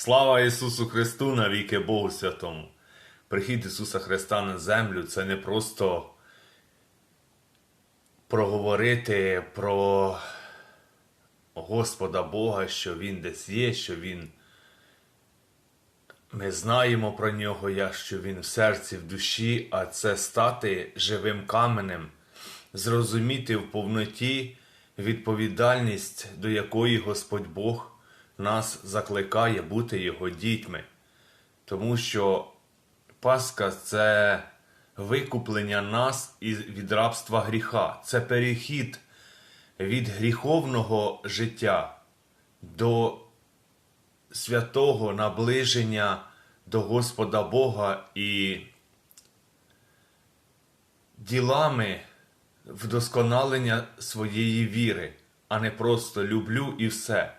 Слава Ісусу Христу навіки Богу Святому. Прихід Ісуса Христа на землю це не просто проговорити про Господа Бога, що Він десь є, що Він. Ми знаємо про нього, як що він в серці, в душі, а це стати живим каменем, зрозуміти в повноті відповідальність, до якої Господь Бог нас закликає бути Його дітьми. Тому що Пасха це викуплення нас від рабства гріха, це перехід від гріховного життя до святого наближення до Господа Бога і ділами вдосконалення своєї віри, а не просто люблю і все.